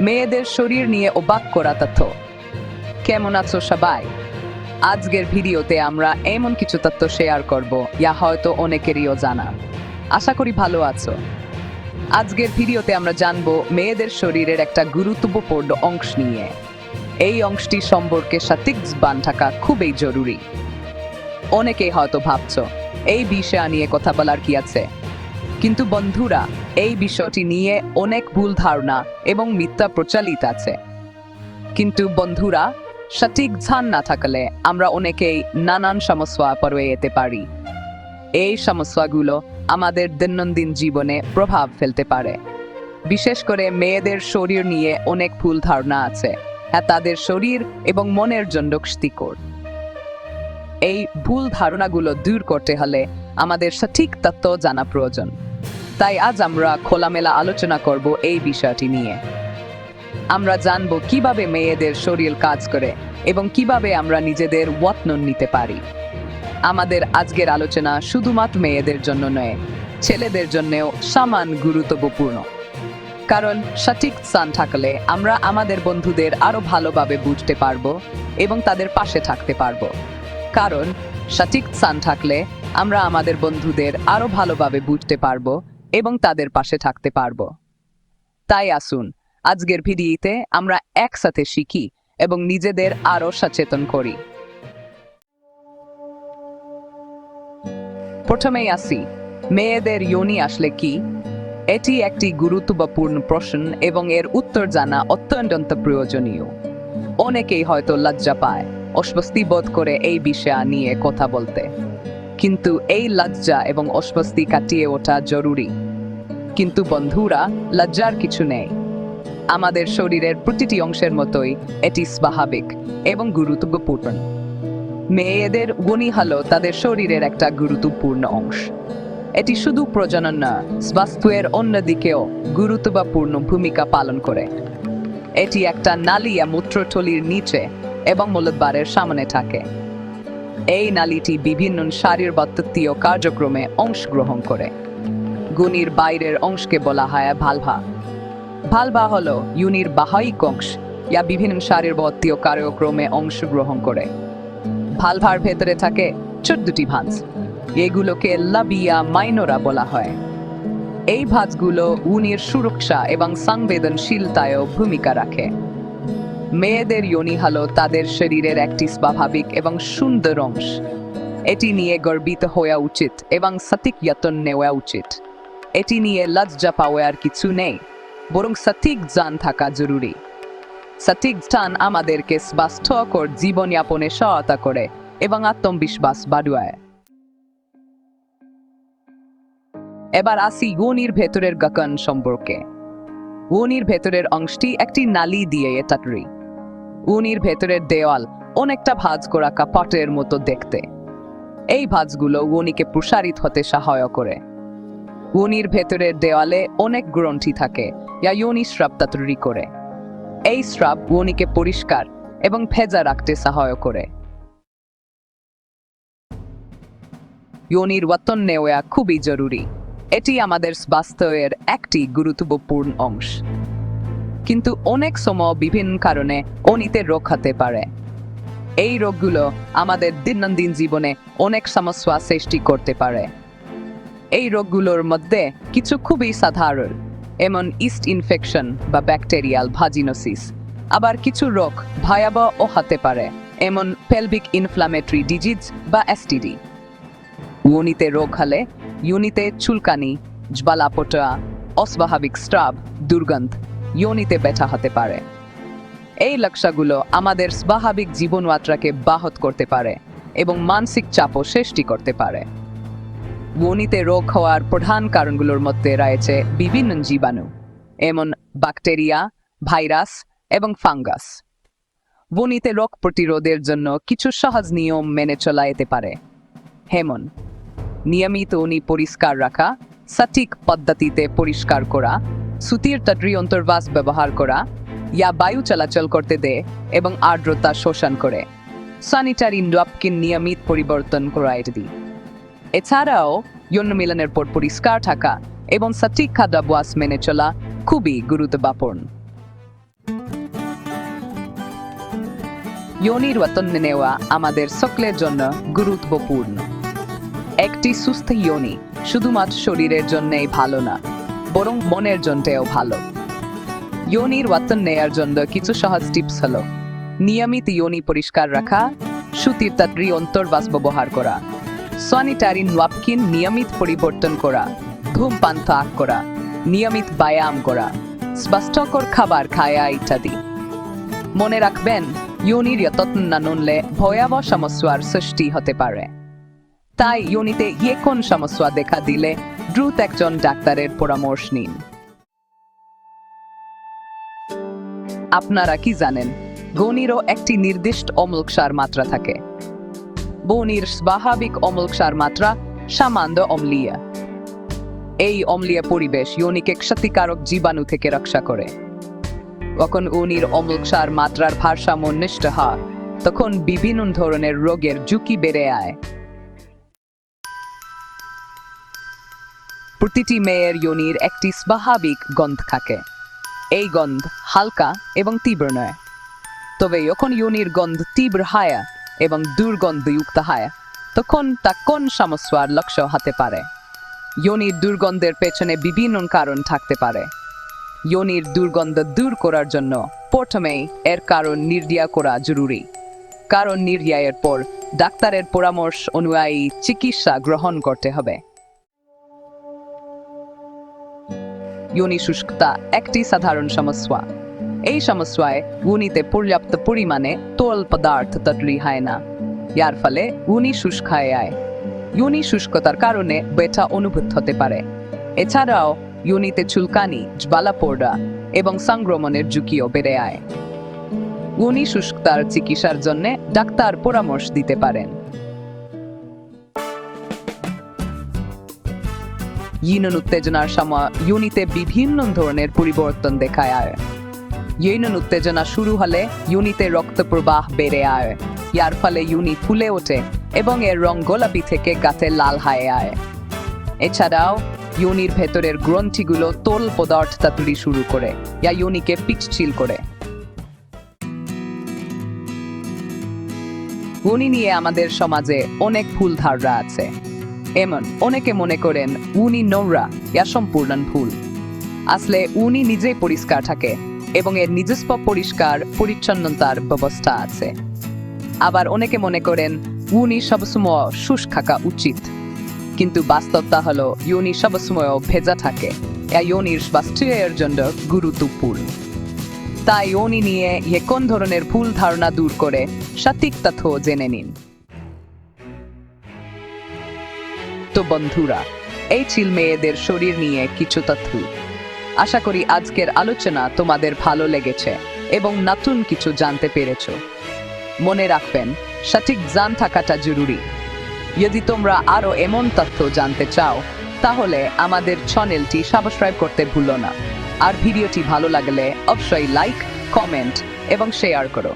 মেয়েদের শরীর নিয়ে অবাক করা তথ্য। কেমন আছো সবাই? আজকের ভিডিওতে আমরা এমন কিছু তথ্য শেয়ার করব ইয়া হয়তো অনেকেরইও জানা। আশা করি ভালো আছো। আজকের ভিডিওতে আমরা জানব মেয়েদের শরীরের একটা গুরুত্বপূর্ণ অংশ নিয়ে। এই অংশটি সম্পর্কে সঠিক বান থাকা খুবই জরুরি। অনেকেই হয়তো ভাবছ, এই বিষয় নিয়ে কথা বলার কি আছে? কিন্তু বন্ধুরা, এই বিষয়টি নিয়ে অনেক ভুল ধারণা এবং মিথ্যা প্রচলিত আছে। কিন্তু বন্ধুরা, সঠিক ধ্যান না থাকলে আমরা অনেকেই নানান সমস্যা পড়ে যেতে পারি। এই সমস্যাগুলো আমাদের দৈনন্দিন জীবনে প্রভাব ফেলতে পারে। বিশেষ করে মেয়েদের শরীর নিয়ে অনেক ভুল ধারণা আছে। হ্যাঁ তাদের শরীর এবং মনের জন্য ক্ষতিকর। এই ভুল ধারণাগুলো দূর করতে হলে আমাদের সঠিক তত্ত্ব জানা প্রয়োজন। তাই আজ আমরা খোলামেলা আলোচনা করব এই বিষয়টি নিয়ে। আমরা জানব কীভাবে মেয়েদের শরীর কাজ করে এবং কীভাবে আমরা নিজেদের যত্ন নিতে পারি। আমাদের আজকের আলোচনা শুধুমাত্র মেয়েদের জন্য নয়, ছেলেদের জন্যও সমান গুরুত্বপূর্ণ। কারণ সঠিক স্থান থাকলে আমরা আমাদের বন্ধুদের আরও ভালোভাবে বুঝতে পারব এবং তাদের পাশে থাকতে পারব। কারণ সঠিক স্থান থাকলে আমরা আমাদের বন্ধুদের আরও ভালোভাবে বুঝতে পারব এবং তাদের পাশে থাকতে পারব। তাই আসুন, আজকের ভিডিওতে আমরা একসাথে শিখি এবং নিজেদের আরও সচেতন করি। প্রথমেই আসি, মেয়েদের ইউনি আসলে কি? এটি একটি গুরুত্বপূর্ণ প্রশ্ন এবং এর উত্তর জানা অত্যন্ত প্রয়োজনীয়। অনেকেই হয়তো লজ্জা পায়, অস্বস্তি বোধ করে এই বিষয় নিয়ে কথা বলতে। কিন্তু এই লজ্জা এবং অস্বস্তি কাটিয়ে ওঠা জরুরি। কিন্তু বন্ধুরা, লজ্জার কিছু নেই। আমাদের শরীরের প্রতিটি অংশের মতোই এটি স্বাভাবিক এবং গুরুত্বপূর্ণ। মেয়েদের গুণী হলো তাদের শরীরের একটা গুরুত্বপূর্ণ অংশ। এটি শুধু প্রজনন না, স্বাস্থ্যের অন্যদিকেও গুরুত্বপূর্ণ ভূমিকা পালন করে। এটি একটা নালিয়া মূত্রথলির নিচে এবং মূলদ্বারের সামনে থাকে। এই নালীটি বিভিন্ন শারীরবত্তীয় কার্যক্রমে অংশগ্রহণ করে। গুণীর বাইরের অংশকে বলা হয় ভালভা। ভালভা হল ইউনির বাহ্যিক অংশ ইয়া বিভিন্ন শারীরবত্তীয় কার্যক্রমে অংশগ্রহণ করে। ভালভার ভেতরে থাকে চোদ্দটি ভাঁজ। এগুলোকে লাবিয়া মাইনোরা বলা হয়। এই ভাঁজগুলো উনির সুরক্ষা এবং সংবেদনশীলতায়ও ভূমিকা রাখে। মেয়েদের ইয়োনি হলো তাদের শরীরের একটি স্বাভাবিক এবং সুন্দর অংশ। এটি নিয়ে গর্বিত হওয়া উচিত এবং সঠিক যত্ন নেওয়া উচিত। এটি নিয়ে লজ্জা পাওয়ার কিছু নেই, বরং সঠিক জ্ঞান থাকা জরুরি। সঠিক জ্ঞান আমাদেরকে স্বাস্থ্যকর জীবনযাপনে সহায়তা করে এবং আত্মবিশ্বাস বাড়ুয়ায় এবার আসি গুণির ভেতরের গকন সম্পর্কে। উনির ভেতরের অংশটি একটি নালি দিয়ে এটাকরি উনির ভেতরের দেওয়াল অনেকটা ভাঁজ করা কাপটের মতো দেখতে। এই ভাঁজগুলো উনিকে প্রসারিত হতে সহায় করে। উনির ভেতরের দেওয়ালে অনেক গ্রন্থি থাকে, যা ইউনি স্রাব তৈরি করে। এই স্রাব উনিকে পরিষ্কার এবং ভেজা রাখতে সহায় করে। ইউনির ওয়াতন নেওয়া খুবই জরুরি। এটি আমাদের স্বাস্থ্যের একটি গুরুত্বপূর্ণ অংশ। কিন্তু অনেক সময় বিভিন্ন কারণে অনিতে রোগ হতে পারে। এই রোগগুলো আমাদের দৈনন্দিন জীবনে অনেক সমস্যা সৃষ্টি করতে পারে। এই রোগগুলোর মধ্যে কিছু খুবই সাধারণ, এমন ইস্ট ইনফেকশন বা ব্যাকটেরিয়াল ভাজিনোসিস। আবার কিছু রোগ ভয়াবহ ও হতে পারে, এমন পেলভিক ইনফ্লামেটরি ডিজিজ বা এসটিডি ইউনিতে রোগ হলে ইউনিতে চুলকানি, জ্বালাপোটা, অস্বাভাবিক স্ট্রাব দুর্গন্ধ ইউনিতে ব্যথা হতে পারে। এই লক্ষণগুলো আমাদের স্বাভাবিক জীবনযাত্রাকে বাহত করতে পারে এবং মানসিক চাপও সৃষ্টি করতে পারে। ইউনিতে রোগ হওয়ার প্রধান কারণগুলোর মধ্যে রয়েছে বিভিন্ন জীবাণু, এমন ব্যাকটেরিয়া, ভাইরাস এবং ফাঙ্গাস। বনিতে রোগ প্রতিরোধের জন্য কিছু সহজ নিয়ম মেনে চলা যেতে পারে। হেমন, নিয়মিত উনি পরিষ্কার রাখা, সঠিক পদ্ধতিতে পরিষ্কার করা সুতির তটরি অন্তর্বাস ব্যবহার করা, ইয়া বায়ু চলাচল করতে দেয় এবং আর্দ্রতা শোষণ করে। স্যানিটারি নপকিন নিয়মিত পরিবর্তন করা দি। এছাড়াও মিলনের পর পরিষ্কার থাকা এবং সঠিক খাদ্যাভ্যাস মেনে চলা খুবই গুরুত্বপূর্ণ। ইয়নির রতন নেওয়া আমাদের সকলের জন্য গুরুত্বপূর্ণ। একটি সুস্থ ইয়নি শুধুমাত্র শরীরের জন্যই ভালো না বরং মনের জন্যও ভালো। ইয়নির যত্ন নেয়ার জন্য কিছু সহজ টিপস হলো, নিয়মিত ইয়নি পরিষ্কার রাখা, সুতির তাত্রী অন্তর্বাস ব্যবহার করা স্যানিটারি ন্যাপকিন নিয়মিত পরিবর্তন করা, ধূমপান ত্যাগ করা, নিয়মিত ব্যায়াম করা, স্বাস্থ্যকর খাবার খায়া ইত্যাদি। মনে রাখবেন ইউনির যত্ন না নিলে ভয়াবহ সমস্যার সৃষ্টি হতে পারে। তাই ইউনিতে যে কোন সমস্যা দেখা দিলে দ্রুত একজন ডাক্তারের পরামর্শ নিন। আপনারা কি জানেন, গণিরও একটি নির্দিষ্ট অম্লক্ষার মাত্রা থাকে। বনির স্বাভাবিক অম্লক্ষার মাত্রা সামান্য অম্লীয়। এই অম্লীয় পরিবেশ ইউনিকে ক্ষতিকারক জীবাণু থেকে রক্ষা করে। যখন উনির অম্লক্ষার মাত্রার ভারসাম্য নিষ্ঠ হয়, তখন বিভিন্ন ধরনের রোগের ঝুঁকি বেড়ে আয়। প্রতিটি মেয়ের ইউনির একটি স্বাভাবিক গন্ধ থাকে। এই গন্ধ হালকা এবং তীব্র নয়। তবে যখন ইউনির গন্ধ তীব্র হয় এবং দুর্গন্ধযুক্ত হয়, তখন তা কোন সমস্যার লক্ষ্য হতে পারে? ইউনির দুর্গন্ধের পেছনে বিভিন্ন কারণ থাকতে পারে। ইউনির দুর্গন্ধ দূর করার জন্য প্রথমেই এর কারণ নির্দিয়া করা জরুরি। কারণ নির্দিয়ায়ের পর ডাক্তারের পরামর্শ অনুযায়ী চিকিৎসা গ্রহণ করতে হবে। ইউনি শুষ্কতা একটি সাধারণ সমস্যা। এই সমস্যায় উনিতে পর্যাপ্ত পরিমাণে তোল পদার্থ তৈরি হয় না। যার ফলে উনি শুষ্ক হয়ে যায়। ইউনি শুষ্কতার কারণে ব্যথা অনুভূত হতে পারে। এছাড়াও ইউনিতে চুলকানি জ্বালা পোড়া এবং সংক্রমণের ঝুঁকিও বেড়ে আয় উনি শুষ্কতার চিকিৎসার জন্য ডাক্তার পরামর্শ দিতে পারেন। ইউনিয়ন উত্তেজনার সময় ইউনিতে বিভিন্ন ধরনের পরিবর্তন দেখা যায় ইউনিয়ন উত্তেজনা শুরু হলে ইউনিতে রক্ত প্রবাহ বেড়ে আয় ইয়ার ফলে ইউনি ফুলে ওঠে এবং এর রং গোলাপি থেকে গাতে লাল হয়ে আয় এছাড়াও ইউনির ভেতরের গ্রন্থিগুলো তোল পদার্থ তৈরি শুরু করে ইয়া ইউনিকে পিচ্ছিল করে উনি নিয়ে আমাদের সমাজে অনেক ভুল ধারণা আছে এমন অনেকে মনে করেন উনি নোংরা, ইয়া সম্পূর্ণ ভুল। আসলে উনি নিজেই পরিষ্কার থাকে এবং এর নিজস্ব পরিষ্কার পরিচ্ছন্নতার ব্যবস্থা আছে। আবার অনেকে মনে করেন উনি সবসময় শুষ্ক থাকা উচিত। কিন্তু বাস্তবতা হলো ইউনি সবসময় ভেজা থাকে। ইউনির স্বাস্থ্যের জন্য গুরুত্বপূর্ণ। তাই ইউনি নিয়ে কোন ধরনের ভুল ধারণা দূর করে সঠিক তথ্য জেনে নিন। তো বন্ধুরা এই ছিল মেয়েদের শরীর নিয়ে কিছু তথ্য। আশা করি আজকের আলোচনা তোমাদের ভালো লেগেছে এবং নতুন কিছু জানতে পেরেছ। মনে রাখবেন, সঠিক জান থাকাটা জরুরি। যদি তোমরা আরও এমন তথ্য জানতে চাও, তাহলে আমাদের চ্যানেলটি সাবস্ক্রাইব করতে ভুলো না। আর ভিডিওটি ভালো লাগলে অবশ্যই লাইক, কমেন্ট এবং শেয়ার করো।